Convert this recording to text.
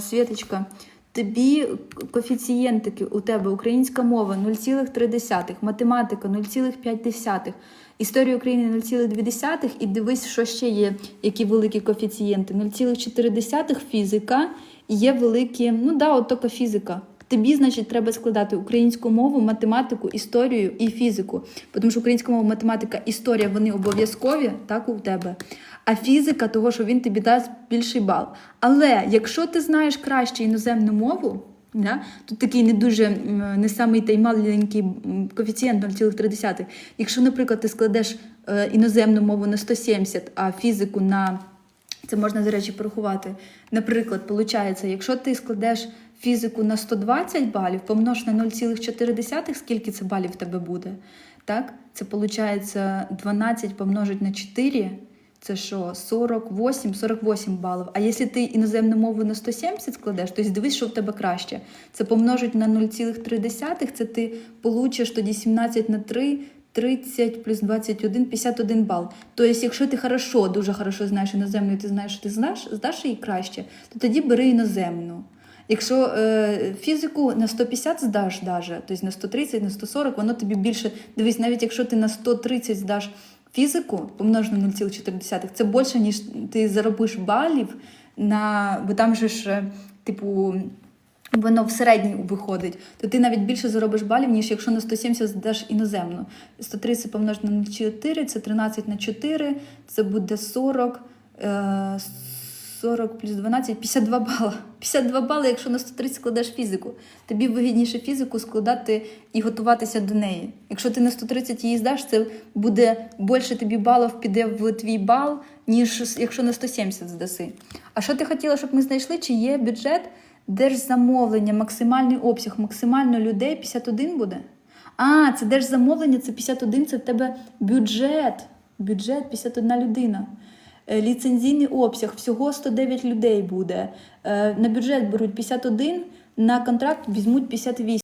Світочка, тобі коефіцієнтики у тебе українська мова 0,3, математика 0,5, історія України 0,2 і дивись, що ще є, які великі коефіцієнти. 0,4 фізика і є великі, ну да, от тільки фізика. Тобі, значить, треба складати українську мову, математику, історію і фізику. Тому що українська мова, математика, історія вони обов'язкові, так у тебе. А фізика, того, що він тобі дасть більший бал. Але якщо ти знаєш краще іноземну мову, да, тут такий не дуже не самий та й маленький коефіцієнт 0,3. Якщо, наприклад, ти складеш е, іноземну мову на 170, а фізику на це можна, до речі, порахувати. Наприклад, виходить, якщо ти складеш фізику на 120 балів, помнож на 0,4, скільки це балів в тебе буде? Так? Це виходить 12 помножить на 4, це що, 48, 48 балів. А якщо ти іноземну мову на 170 складеш, то дивись, що в тебе краще. Це помножить на 0,3, це ти получиш тоді 17 на 3, 30 плюс 21, 51 бал. Тобто, якщо ти хорошо, дуже хорошо знаєш іноземну, і ти знаєш, що ти знаєш, здаш її краще, то тоді бери іноземну. Якщо е, фізику на 150 здаш, даже, тобто на 130, на 140, воно тобі більше. Дивись, навіть якщо ти на 130 здаш фізику, помнож на 0,4, це більше, ніж ти заробиш балів на. Бо там же ж, е, типу. Воно в середній виходить, то ти навіть більше заробиш балів, ніж якщо на 170 здаш іноземну. 130 помножити на 4, це 13 на 4, це буде 40, е, 40 плюс 12, 52 бала. 52 бали, якщо на 130 складеш фізику. Тобі вигідніше фізику складати і готуватися до неї. Якщо ти на 130 її здаш, це буде більше тобі балів піде в твій бал, ніж якщо на 170 здаси. А що ти хотіла, щоб ми знайшли? Чи є бюджет? Держзамовлення, максимальний обсяг, максимально людей 51 буде? А, це держзамовлення, це 51, це в тебе бюджет. Бюджет 51 людина. Е, Ліцензійний обсяг всього 109 людей буде. Е, На бюджет беруть 51, на контракт візьмуть 58.